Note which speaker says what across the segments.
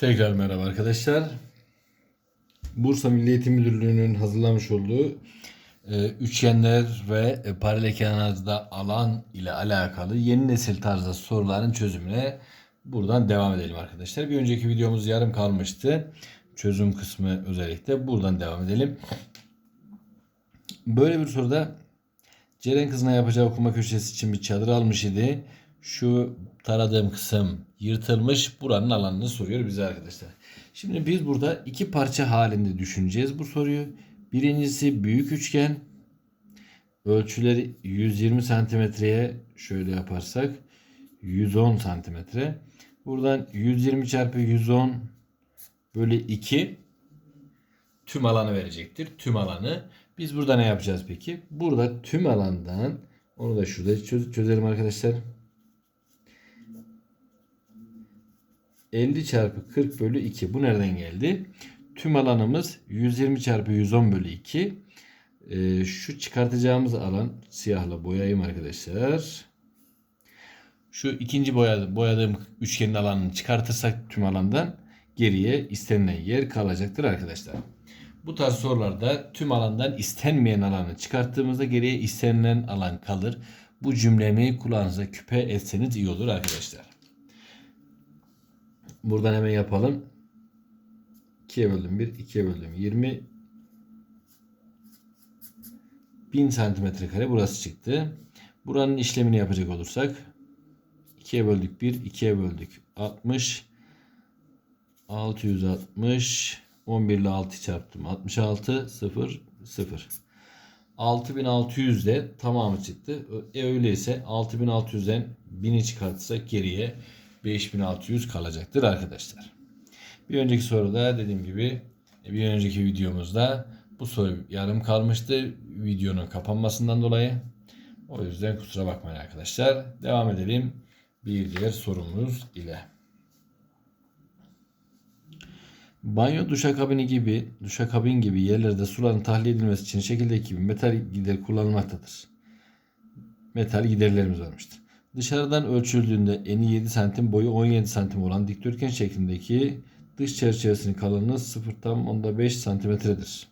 Speaker 1: Tekrar merhaba arkadaşlar. Bursa Milli Eğitim Müdürlüğü'nün hazırlamış olduğu e, üçgenler ve e, paralel kenarda alan ile alakalı yeni nesil tarzda soruların çözümüne buradan devam edelim arkadaşlar. Bir önceki videomuz yarım kalmıştı. Çözüm kısmı özellikle buradan devam edelim. Böyle bir soruda Ceren kızına yapacağı okuma köşesi için bir çadır almış idi. Şu taradığım kısım yırtılmış. Buranın alanını soruyor bize arkadaşlar. Şimdi biz burada iki parça halinde düşüneceğiz bu soruyu. Birincisi büyük üçgen. Ölçüleri 120 santimetreye şöyle yaparsak 110 santimetre. Buradan 120 çarpı 110 bölü 2 tüm alanı verecektir. Tüm alanı. Biz burada ne yapacağız peki? Burada tüm alandan onu da şurada çöz- çözelim arkadaşlar. 50 çarpı 40 bölü 2. Bu nereden geldi? Tüm alanımız 120 çarpı 110 bölü 2. Ee, şu çıkartacağımız alan siyahla boyayayım arkadaşlar. Şu ikinci boyadı, boyadığım üçgenin alanını çıkartırsak tüm alandan geriye istenilen yer kalacaktır arkadaşlar. Bu tarz sorularda tüm alandan istenmeyen alanı çıkarttığımızda geriye istenilen alan kalır. Bu cümlemi kulağınıza küpe etseniz iyi olur arkadaşlar. Buradan hemen yapalım. 2'ye böldüm 1, 2'ye böldüm 20 1000 santimetre kare burası çıktı. Buranın işlemini yapacak olursak 2'ye böldük 1, 2'ye böldük 60 660 11 ile 6 çarptım. 66 0 0. 6600 de tamamı çıktı. E öyleyse 6600'den 1000'i çıkartırsak geriye 5600 kalacaktır arkadaşlar. Bir önceki soruda dediğim gibi bir önceki videomuzda bu soru yarım kalmıştı videonun kapanmasından dolayı. O yüzden kusura bakmayın arkadaşlar. Devam edelim bir diğer sorumuz ile. Banyo duşakabini gibi, duşakabin gibi yerlerde suların tahliye edilmesi için şekildeki gibi metal gider kullanılmaktadır. Metal giderlerimiz varmıştır. Dışarıdan ölçüldüğünde eni 7 santim, boyu 17 santim olan dikdörtgen şeklindeki dış çerçevesinin kalınlığı 0 tam onda 5 santimetredir.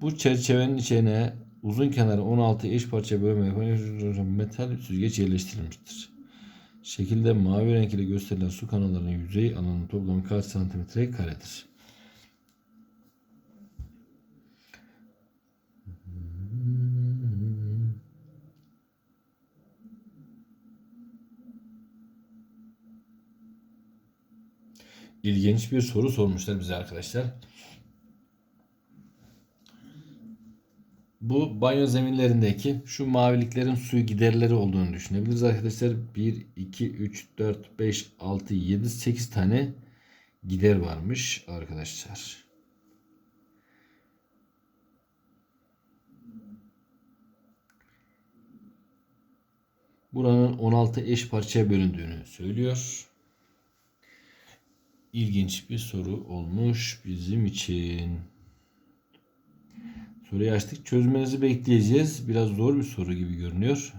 Speaker 1: Bu çerçevenin içine uzun kenarı 16 eş parça bölme yapan metal süzgeç yerleştirilmiştir. Şekilde mavi renk ile gösterilen su kanallarının yüzey alanının toplamı kaç santimetre karedir? İlginç bir soru sormuşlar bize arkadaşlar. Bu banyo zeminlerindeki şu maviliklerin su giderleri olduğunu düşünebiliriz arkadaşlar. 1, 2, 3, 4, 5, 6, 7, 8 tane gider varmış arkadaşlar. Buranın 16 eş parçaya bölündüğünü söylüyor. İlginç bir soru olmuş bizim için. Soruyu açtık. Çözmenizi bekleyeceğiz. Biraz zor bir soru gibi görünüyor.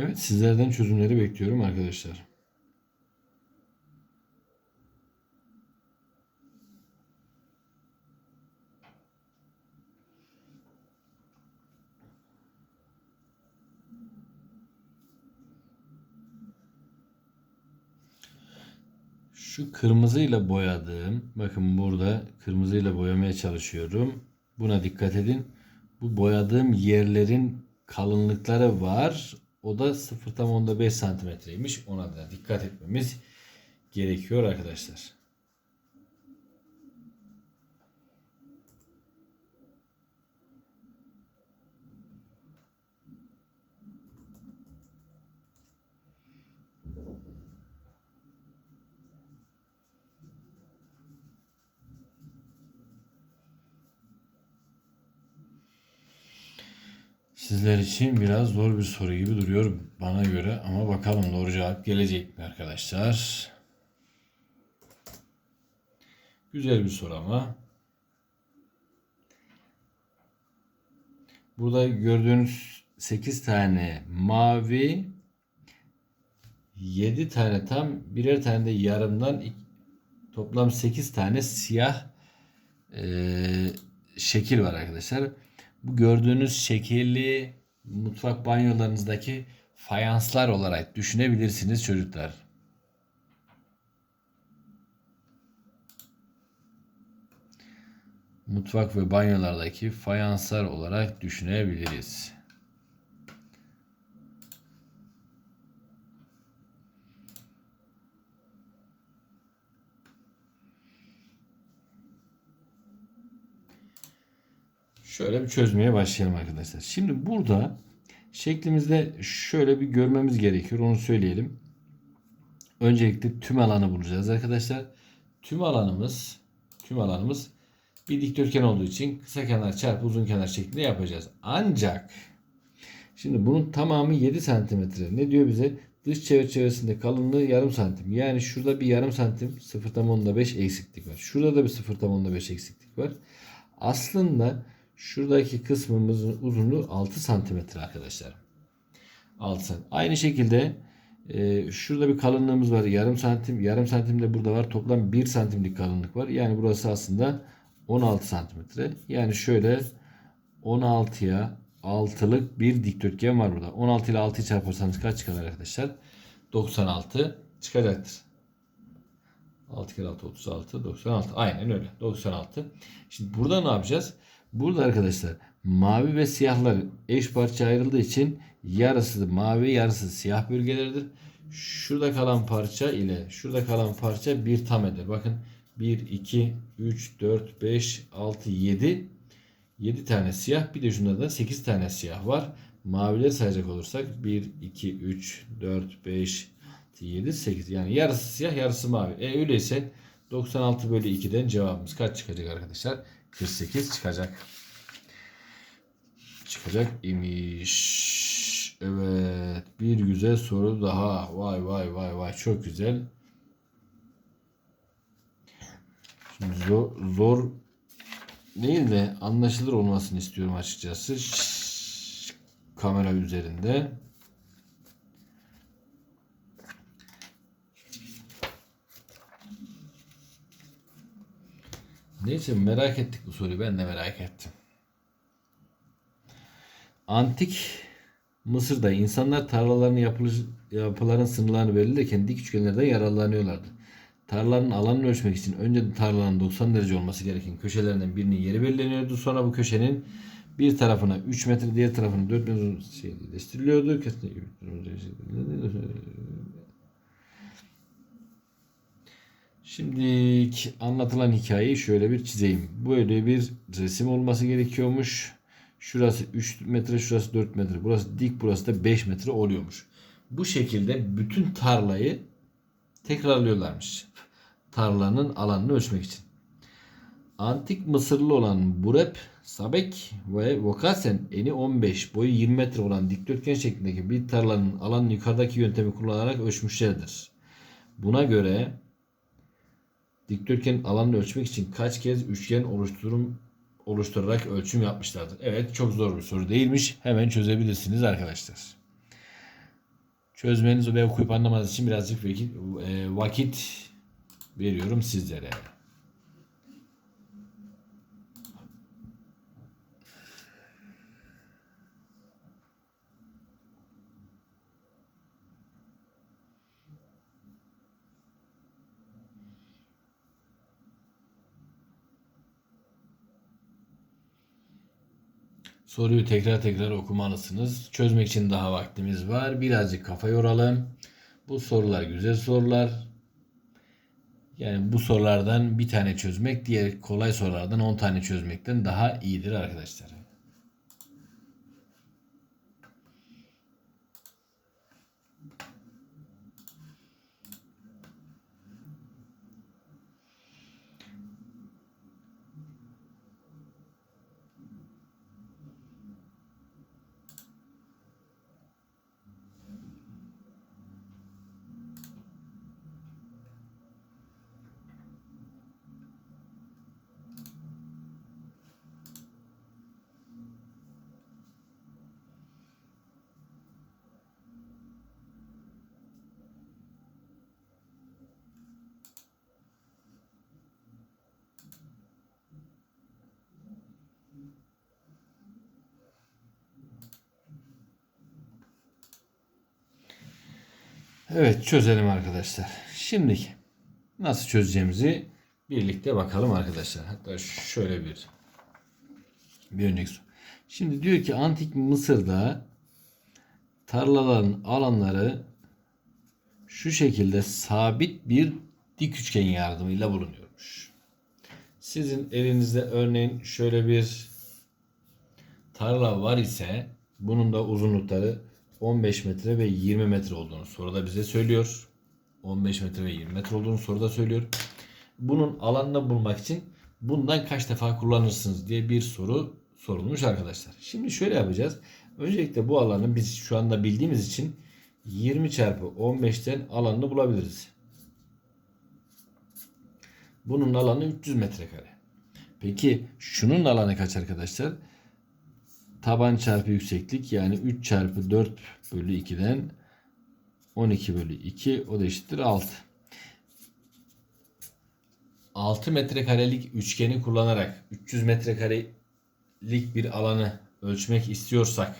Speaker 1: Evet sizlerden çözümleri bekliyorum arkadaşlar. Şu kırmızıyla boyadığım, bakın burada kırmızıyla boyamaya çalışıyorum. Buna dikkat edin. Bu boyadığım yerlerin kalınlıkları var. O da 0 tam onda 5 santimetreymiş. Ona da dikkat etmemiz gerekiyor arkadaşlar. Sizler için biraz zor bir soru gibi duruyor bana göre ama bakalım doğru cevap gelecek mi arkadaşlar? Güzel bir soru ama. Burada gördüğünüz 8 tane mavi 7 tane tam birer tane de yarımdan toplam 8 tane siyah eee, şekil var arkadaşlar. Bu gördüğünüz şekilli mutfak banyolarınızdaki fayanslar olarak düşünebilirsiniz çocuklar. Mutfak ve banyolardaki fayanslar olarak düşünebiliriz. Şöyle bir çözmeye başlayalım arkadaşlar. Şimdi burada şeklimizde şöyle bir görmemiz gerekiyor. Onu söyleyelim. Öncelikle tüm alanı bulacağız arkadaşlar. Tüm alanımız tüm alanımız bir dikdörtgen olduğu için kısa kenar çarpı uzun kenar şeklinde yapacağız. Ancak şimdi bunun tamamı 7 santimetre. Ne diyor bize? Dış çerçevesinde kalınlığı yarım santim. Yani şurada bir yarım santim 0.5 eksiklik var. Şurada da bir 0.5 eksiklik var. Aslında şuradaki kısmımızın uzunluğu 6 santimetre arkadaşlar. 6 santim. Aynı şekilde e, şurada bir kalınlığımız var. Yarım santim. Yarım santim de burada var. Toplam 1 santimlik kalınlık var. Yani burası aslında 16 santimetre. Yani şöyle 16'ya 6'lık bir dikdörtgen var burada. 16 ile 6'yı çarparsanız kaç çıkar arkadaşlar? 96 çıkacaktır. 6 kere 6 36 96 aynen öyle 96. Şimdi burada ne yapacağız? Burada arkadaşlar mavi ve siyahlar eş parça ayrıldığı için yarısı mavi yarısı siyah bölgeleridir. Şurada kalan parça ile şurada kalan parça bir tam eder. Bakın 1, 2, 3, 4, 5, 6, 7. 7 tane siyah bir de şunda da 8 tane siyah var. Mavileri sayacak olursak 1, 2, 3, 4, 5, 6, 7, 8. Yani yarısı siyah yarısı mavi. E öyleyse 96 bölü 2'den cevabımız kaç çıkacak arkadaşlar? 48 çıkacak. Çıkacak imiş. Evet. Bir güzel soru daha. Vay vay vay vay. Çok güzel. Zor, zor değil de anlaşılır olmasını istiyorum açıkçası. Şşş, kamera üzerinde. Neyse merak ettik bu soruyu. Ben de merak ettim. Antik Mısır'da insanlar tarlalarını yapılış, yapıların sınırlarını belirlerken dik üçgenlerden yararlanıyorlardı. Tarlanın alanını ölçmek için önce tarlanın 90 derece olması gereken köşelerinden birinin yeri belirleniyordu. Sonra bu köşenin bir tarafına 3 metre diğer tarafına 4 metre şey değiştiriliyordu. Şimdi anlatılan hikayeyi şöyle bir çizeyim. Böyle bir resim olması gerekiyormuş. Şurası 3 metre, şurası 4 metre. Burası dik, burası da 5 metre oluyormuş. Bu şekilde bütün tarlayı tekrarlıyorlarmış. Tarlanın alanını ölçmek için. Antik Mısırlı olan Burep, Sabek ve Vokasen eni 15, boyu 20 metre olan dikdörtgen şeklindeki bir tarlanın alanını yukarıdaki yöntemi kullanarak ölçmüşlerdir. Buna göre dikdörtgenin alanını ölçmek için kaç kez üçgen oluşturum oluşturarak ölçüm yapmışlardır. Evet çok zor bir soru değilmiş. Hemen çözebilirsiniz arkadaşlar. Çözmeniz ve okuyup anlamanız için birazcık vakit, e, vakit veriyorum sizlere. Soruyu tekrar tekrar okumalısınız. Çözmek için daha vaktimiz var. Birazcık kafa yoralım. Bu sorular güzel sorular. Yani bu sorulardan bir tane çözmek diğer kolay sorulardan 10 tane çözmekten daha iyidir arkadaşlar. Evet çözelim arkadaşlar. Şimdi nasıl çözeceğimizi birlikte bakalım arkadaşlar. Hatta şöyle bir bir örnek sor. Şimdi diyor ki antik Mısır'da tarlaların alanları şu şekilde sabit bir dik üçgen yardımıyla bulunuyormuş. Sizin elinizde örneğin şöyle bir tarla var ise bunun da uzunlukları 15 metre ve 20 metre olduğunu soruda bize söylüyor. 15 metre ve 20 metre olduğunu soruda söylüyor. Bunun alanını bulmak için bundan kaç defa kullanırsınız diye bir soru sorulmuş arkadaşlar. Şimdi şöyle yapacağız. Öncelikle bu alanı biz şu anda bildiğimiz için 20 çarpı 15'ten alanını bulabiliriz. Bunun alanı 300 metrekare. Peki şunun alanı kaç arkadaşlar? Taban çarpı yükseklik yani 3 çarpı 4 bölü 2'den 12 bölü 2 o da eşittir 6. 6 metrekarelik üçgeni kullanarak 300 metrekarelik bir alanı ölçmek istiyorsak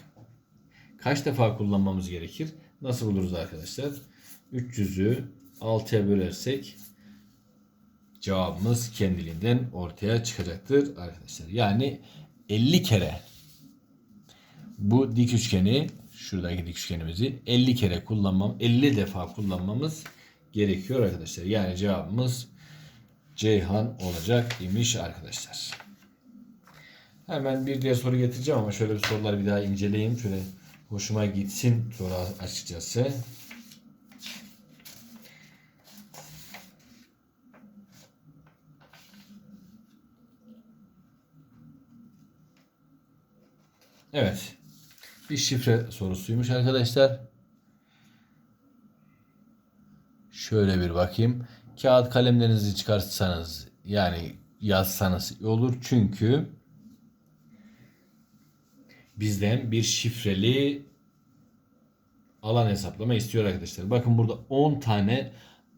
Speaker 1: kaç defa kullanmamız gerekir? Nasıl buluruz arkadaşlar? 300'ü 6'ya bölersek cevabımız kendiliğinden ortaya çıkacaktır arkadaşlar. Yani 50 kere bu dik üçgeni şuradaki dik üçgenimizi 50 kere kullanmam 50 defa kullanmamız gerekiyor arkadaşlar. Yani cevabımız Ceyhan olacak imiş arkadaşlar. Hemen bir diğer soru getireceğim ama şöyle bir soruları bir daha inceleyeyim. Şöyle hoşuma gitsin soru açıkçası. Evet. Bir şifre sorusuymuş arkadaşlar. Şöyle bir bakayım. Kağıt kalemlerinizi çıkartsanız yani yazsanız iyi olur. Çünkü bizden bir şifreli alan hesaplama istiyor arkadaşlar. Bakın burada 10 tane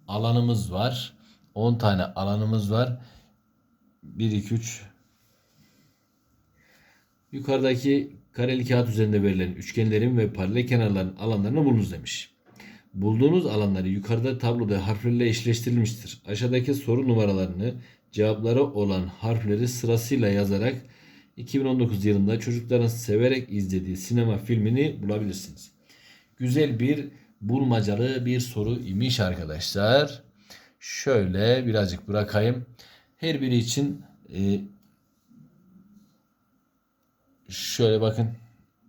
Speaker 1: alanımız var. 10 tane alanımız var. 1 2 3 Yukarıdaki kareli kağıt üzerinde verilen üçgenlerin ve paralel kenarların alanlarını bulunuz demiş. Bulduğunuz alanları yukarıda tabloda harflerle eşleştirilmiştir. Aşağıdaki soru numaralarını cevapları olan harfleri sırasıyla yazarak 2019 yılında çocukların severek izlediği sinema filmini bulabilirsiniz. Güzel bir bulmacalı bir soru imiş arkadaşlar. Şöyle birazcık bırakayım. Her biri için e, şöyle bakın.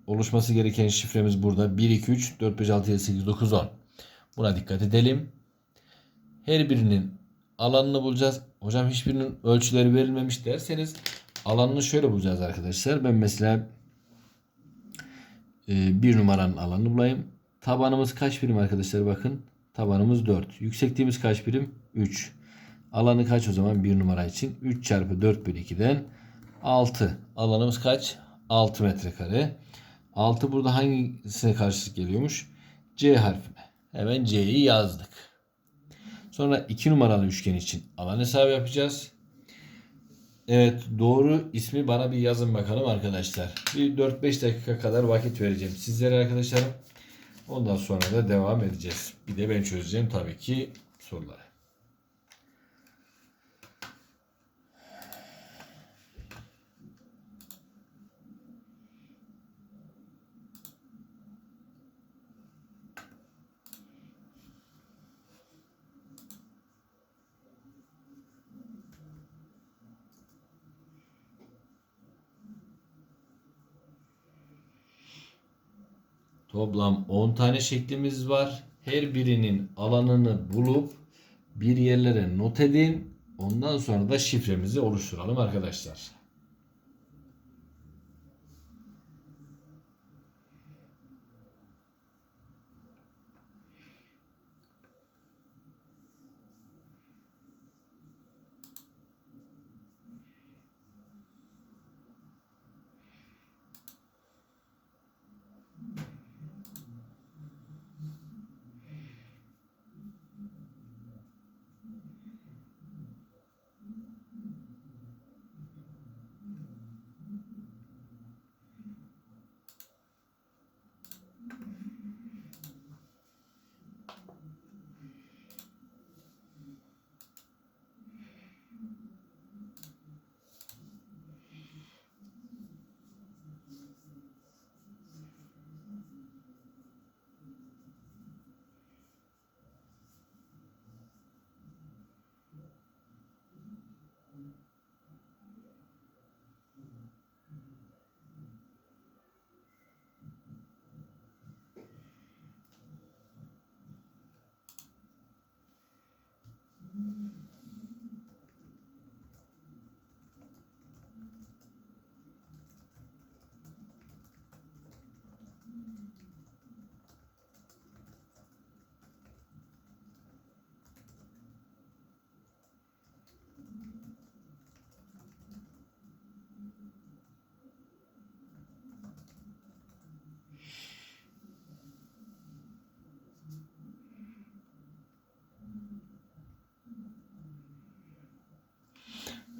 Speaker 1: Oluşması gereken şifremiz burada. 1, 2, 3, 4, 5, 6, 7, 8, 9, 10. Buna dikkat edelim. Her birinin alanını bulacağız. Hocam hiçbirinin ölçüleri verilmemiş derseniz alanını şöyle bulacağız arkadaşlar. Ben mesela e, bir numaranın alanını bulayım. Tabanımız kaç birim arkadaşlar bakın. Tabanımız 4. Yüksekliğimiz kaç birim? 3. Alanı kaç o zaman bir numara için? 3 çarpı 4 bölü 2'den 6. Alanımız kaç? 6 metrekare. 6 burada hangisine karşılık geliyormuş? C harfine. Hemen C'yi yazdık. Sonra 2 numaralı üçgen için alan hesabı yapacağız. Evet doğru ismi bana bir yazın bakalım arkadaşlar. Bir 4-5 dakika kadar vakit vereceğim sizlere arkadaşlarım. Ondan sonra da devam edeceğiz. Bir de ben çözeceğim tabii ki soruları. Toplam 10 tane şeklimiz var. Her birinin alanını bulup bir yerlere not edin. Ondan sonra da şifremizi oluşturalım arkadaşlar.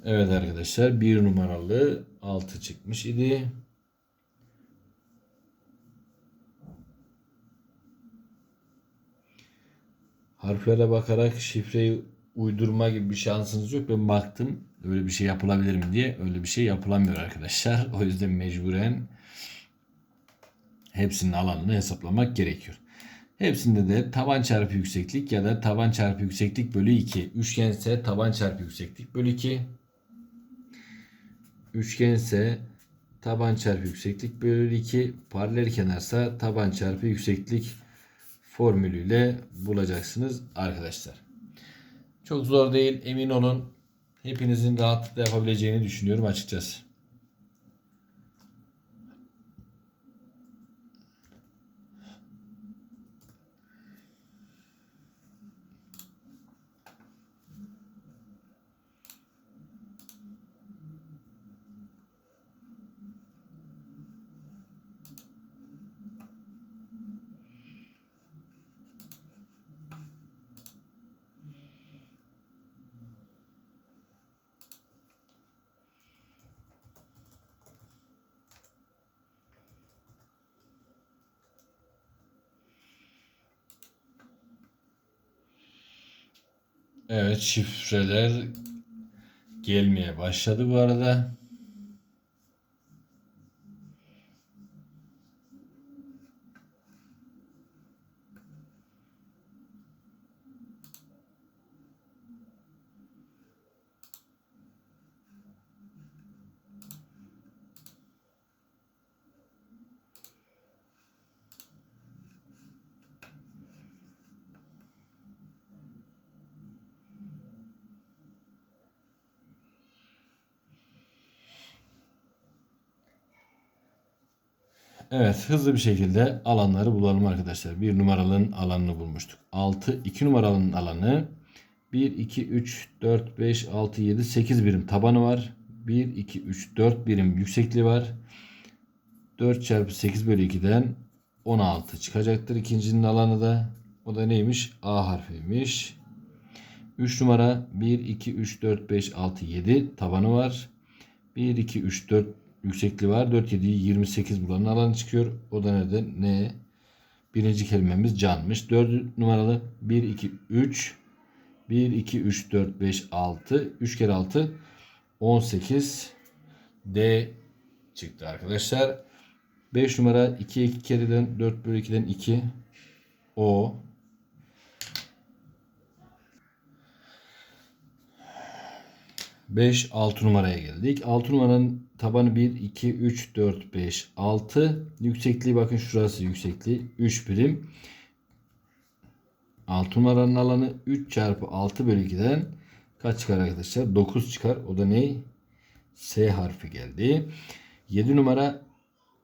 Speaker 1: Evet arkadaşlar bir numaralı 6 çıkmış idi. Harflere bakarak şifreyi uydurma gibi bir şansınız yok. Ben baktım öyle bir şey yapılabilir mi diye. Öyle bir şey yapılamıyor arkadaşlar. O yüzden mecburen hepsinin alanını hesaplamak gerekiyor. Hepsinde de taban çarpı yükseklik ya da taban çarpı yükseklik bölü 2. Üçgense taban çarpı yükseklik bölü 2. Üçgense taban çarpı yükseklik bölü 2. Paralel kenarsa taban çarpı yükseklik formülüyle bulacaksınız arkadaşlar. Çok zor değil emin olun. Hepinizin rahatlıkla yapabileceğini düşünüyorum açıkçası. Evet şifreler gelmeye başladı bu arada. Evet hızlı bir şekilde alanları bulalım arkadaşlar. Bir numaralının alanını bulmuştuk. 6 2 numaralının alanı 1 2 3 4 5 6 7 8 birim tabanı var. 1 2 3 4 birim yüksekliği var. 4 çarpı 8 bölü 2'den 16 çıkacaktır. İkincinin alanı da o da neymiş? A harfiymiş. 3 numara 1 2 3 4 5 6 7 tabanı var. 1 2 3 4 yüksekliği var. 4 7 28 buranın alanı çıkıyor. O da neden? Ne? Birinci kelimemiz canmış. 4 numaralı 1 2 3 1 2 3 4 5 6 3 kere 6 18 D çıktı arkadaşlar. 5 numara 2 2 kereden 4 bölü 2'den 2 O 5 6 numaraya geldik. 6 numaranın tabanı 1 2 3 4 5 6. Yüksekliği bakın şurası yüksekliği 3 birim. 6 numaranın alanı 3 çarpı 6 bölü 2'den kaç çıkar arkadaşlar? 9 çıkar. O da ne? S harfi geldi. 7 numara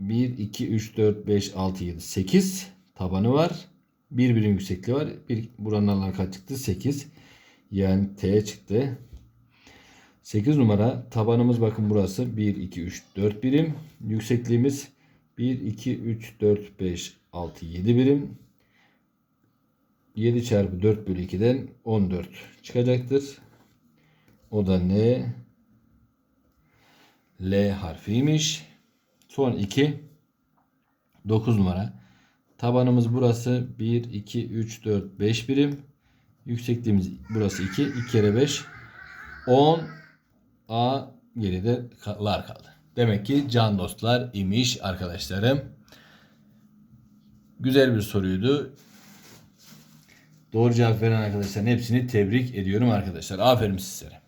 Speaker 1: 1 2 3 4 5 6 7 8 tabanı var. 1 birim yüksekliği var. Bir buranın alanı kaç çıktı? 8. Yani T çıktı. 8 numara tabanımız bakın burası 1 2 3 4 birim. Yüksekliğimiz 1 2 3 4 5 6 7 birim. 7 çarpı 4 bölü 2'den 14 çıkacaktır. O da ne? L harfiymiş. Son 2 9 numara. Tabanımız burası 1 2 3 4 5 birim. Yüksekliğimiz burası 2. 2 kere 5 10 A geride lar kaldı. Demek ki can dostlar imiş arkadaşlarım. Güzel bir soruydu. Doğru cevap veren arkadaşların hepsini tebrik ediyorum arkadaşlar. Aferin sizlere.